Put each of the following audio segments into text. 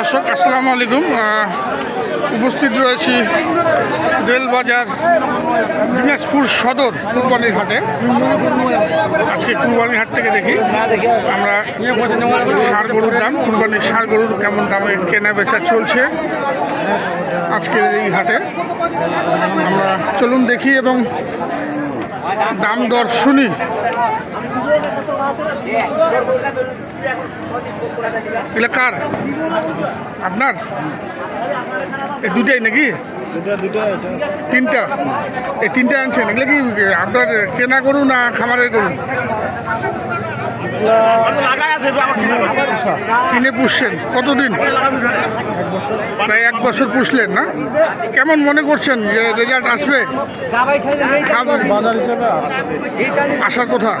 দর্শক, আসসালামু আলাইকুম। উপস্থিত রয়েছি রেলবাজার দিনাজপুর সদর কুরবানির হাটে। আজকে কুরবানির হাট থেকে দেখি আমরা সার গরুর দাম, কুরবানির সার গরুর কেমন দামে কেনা বেচা চলছে আজকের এই হাটে। আমরা চলুন দেখি এবং দাম দর শুনি। এগুলো কার? আপনার? এই দুটাই নাকি? তিনটা? এই তিনটা আনছেন। এগুলো কি আপনার কেনা করুন না খামারের গরু? কিনে পুষছেন। কতদিন? এক বছর প্রায় এক বছর পুষলেন না? কেমন মনে করছেন যে রেজাল্ট আসবে? বাজার হিসাবে আসার কথা?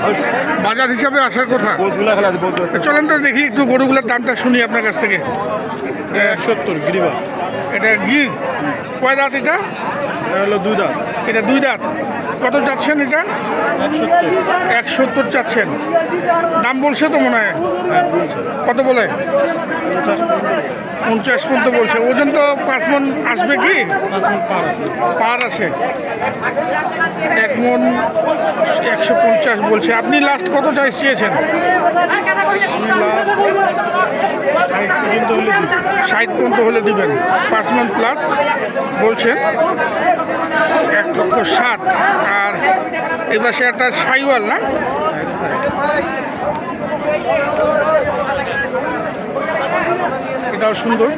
বাজার হিসাবে আসার কথা? চলেন তো দেখি একটু গরুগুলোর দামটা শুনি আপনার কাছ থেকে। এক সত্তর গিরিবা এটা ঘি কয় দাঁত এটা? এটা হলো দুই দাঁত। এটা দুই দাঁত। কত চাচ্ছেন এটা? এক সত্তর চাচ্ছেন। দাম বলছে তো মনে হয়। কত বলে? পঞ্চাশ পর্যন্ত বলছে। ওজন তো পাঁচ মন আসবে কি? পার আছে। এক মন একশো পঞ্চাশ বলছে। আপনি লাস্ট কত চাইজ চেয়েছেন? ষাট পর্যন্ত হলে দিবেন। পাঁচ মন প্লাস বলছেন। এক লক্ষ ষাট। আর এবার পাশে একটা সাইওয়াল না? এটাও সুন্দর।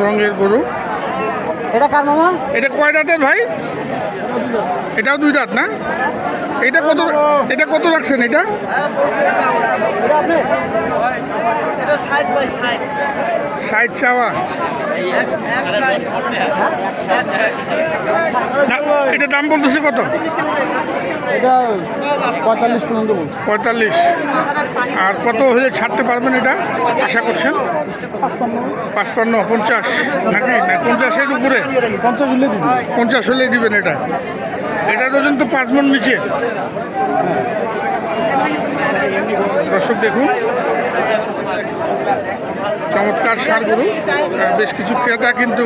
রঙের গরু। এটা কার মামা? এটা কয় দাঁতের ভাই? এটাও দুই দাঁত না? এটা কত এটা কত রাখছেন এটা? ষাট চাওয়া। এটা দাম বলতেছে কত? এটা পঁয়তাল্লিশ পর্যন্ত বলছে। পঁয়তাল্লিশ। আর কত হলে ছাড়তে পারবেন এটা? আশা করছেন? পাঁচপান্ন পঞ্চাশ। নাকি? না পঞ্চাশের উপরে। পঞ্চাশ হলে পঞ্চাশ হলে দিবেন এটা। এটার ওজন তো পাঁচ মন নিচে দর্শক দেখুন। চমৎকার সার গরু। বেশ কিছু ক্রেতা কিন্তু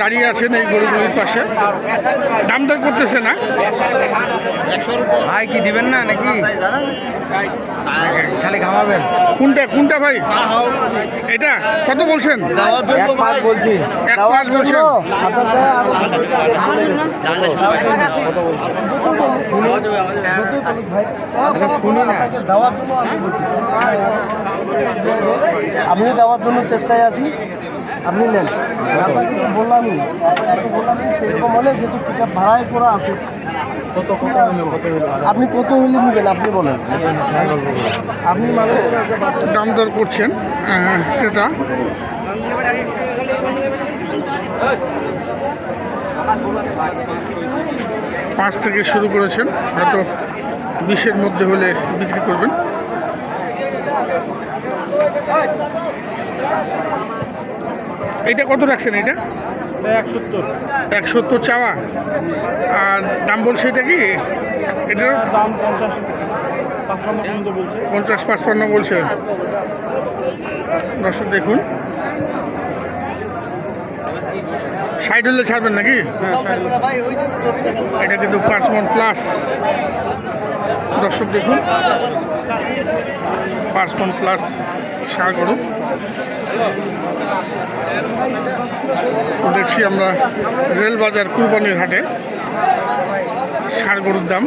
দাঁড়িয়ে আছেন এই গরুগুলির পাশে। দাম দর করতেছে না? ভাই কি দিবেন না নাকি? খালি ঘামাবেন। কোনটা কোনটা ভাই? এটা? কত বলছেন? বলছি। এক পাঁচ বলছেন। শুনি না। আমি দেওয়ার জন্য চেষ্টায় আছি। আপনি নেন। বললামই বললামই সেরকম হলে যেহেতু পিক আপ ভাড়ায় করা আছে কত আপনি কত হলে নেবেন আপনি বলেন। আপনি মানুষ দাম দর করছেন আহ, ক্রেতা পাঁচ থেকে শুরু করেছেন হয়তো বিশের মধ্যে হলে বিক্রি করবেন। এটা কত রাখছেন এটা এক সত্তর। এক সত্তর চাওয়া। আর দাম বলছে এটা কি? এটার? দাম পঞ্চাশ পাঁচপান্ন বলছে। পঞ্চাশ পাঁচপান্ন বলছে। দর্শক দেখুন। ষাট হলে ছাড়বেন নাকি? এটা কিন্তু পাঁচ মন প্লাস দর্শক দেখুন। পাঁচ মন প্লাস সার গরু দেখছি আমরা রেলবাজার কুরবানির হাটে সার গরুর দাম।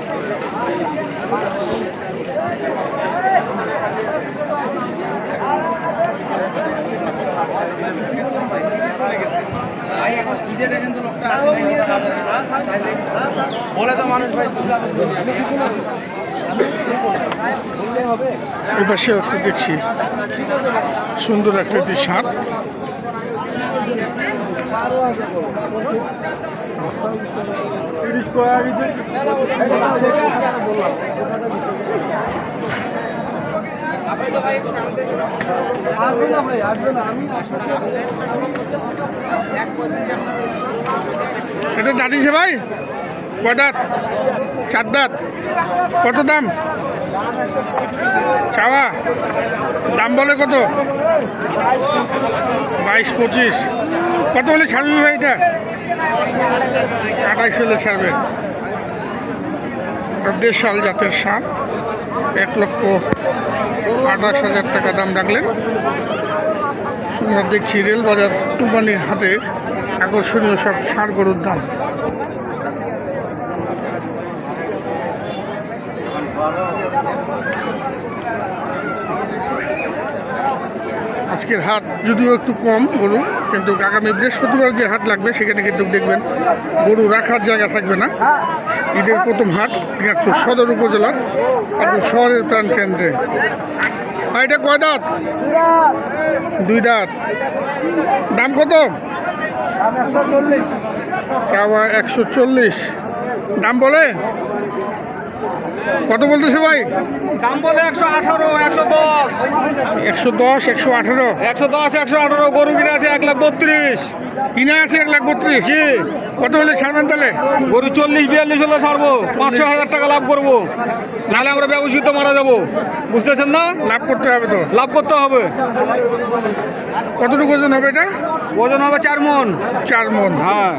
বলে তো মানুষ ভাই। এই পাশে একটা দেখছি সুন্দর না আমি এটা দাঁড়িয়েছে ভাই? কয় দাঁত চার দাঁত কত দাম? চাওয়া, দাম বলে কত? বাইশ, পঁচিশ। কত হলে ছাড়বে ভাই এটা? আঠাইশ হলে ছাড়বে। দেশাল জাতের সাপ এক লক্ষ আঠাশ হাজার টাকা দাম রাখলেন। আমরা দেখছি রেলবাজার কুরবানির হাতে আকর্ষণীয় সব সার গরুর দাম। আজকের হাট যদিও একটু কম গরু কিন্তু আগামী বৃহস্পতিবার যে হাট লাগবে সেখানে কিন্তু দেখবেন গরু রাখার জায়গা থাকবে না। ঈদের প্রথম হাট দিনাজপুর সদর উপজেলার একদম শহরের প্রাণ কেন্দ্রে। আর এটা কয় দাঁত? দুই দাঁত। দাম কত? একশো চল্লিশ। দাম বলে? কত বলতেছে ভাই? দাম বলে একশো আঠারো একশো দশ। একশো দশ একশো আঠেরো? একশো দশ একশো আঠারো গরু কিনে আছে এক লাখ বত্রিশ। কিনে আছে এক লাখ বত্রিশ? জি। কত হলে ছাড়বেন তাহলে? গরু চল্লিশ বিয়াল্লিশ হলে ছাড়বো। পাঁচশো হাজার টাকা লাভ করব। নাহলে আমরা ব্যবসিত মারা যাব। বুঝতেছেন না? লাভ করতে হবে তো। লাভ করতে হবে। কতটুকু ওজন হবে এটা? ওজন হবে চার মন। চার মন। হ্যাঁ।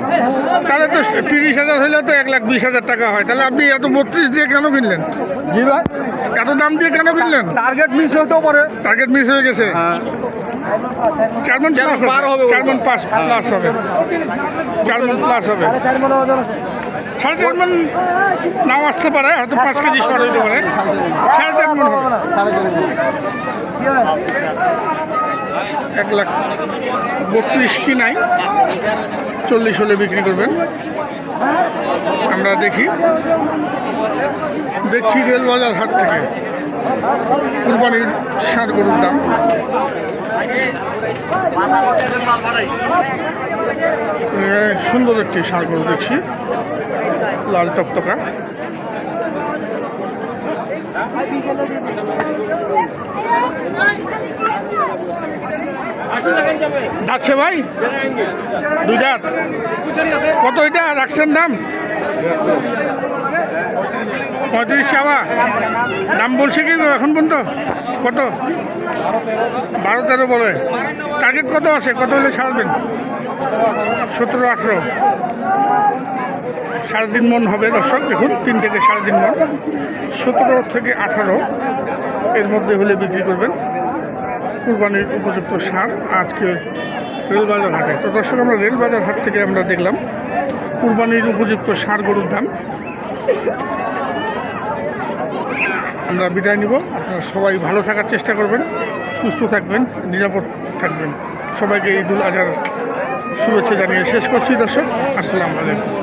তাহলে তো তিরিশ হাজার হলে তো এক লাখ বিশ হাজার টাকা হয়। তাহলে আপনি এত বত্রিশ দিয়ে কেন কিনলেন? জি ভাই। এত দাম দিয়ে কেন কিনলেন? টার্গেট মিস হতেও পারে। টার্গেট মিস হয়ে গেছে? হ্যাঁ। প্লাস পার হবে চার মন ওটা। পাস প্লাস হবে। মন প্লাস হবে। সাড়ে চার মনে নাও আসতে পারে হয়তো পাঁচ কেজি শর্ট পারে। সাড়ে চার মন হবে এক লাখ বত্রিশ কি নাই? চল্লিশ হলে বিক্রি করবেন। আমরা দেখি। দেখছি রেলবাজার হাট থেকে। কুরবানির ষাট গরুর দাম। সুন্দর একটি ষাঁড় গরু দেখছি। লাল টকটকা। যাচ্ছে ভাই? দুই কত এটা? রাখছেন দাম? পঁয়ত্রিশ চাওয়া। দাম বলছে কি এখন পর্যন্ত? কত? বারো তেরো বলে। টার্গেট কত আছে? কত হলে ছাড়বেন? সতেরো, আঠেরো। সাড়ে তিন মন হবে দর্শক, দেখুন, তিন থেকে সাড়ে তিন মন। সতেরো থেকে আঠারো এর মধ্যে হলে বিক্রি করবেন। কুরবানির উপযুক্ত সার আজকে রেলবাজার হাটে। তো দর্শক, আমরা রেলবাজার হাট থেকে আমরা দেখলাম, কুরবানির উপযুক্ত সার গরুর দাম। আমরা বিদায় নিব। আপনারা সবাই ভালো থাকার চেষ্টা করবেন, সুস্থ থাকবেন, নিরাপদ থাকবেন। সবাইকে ঈদুল আজহার শুভেচ্ছা জানিয়ে শেষ করছি দর্শক, আসসালামু আলাইকুম।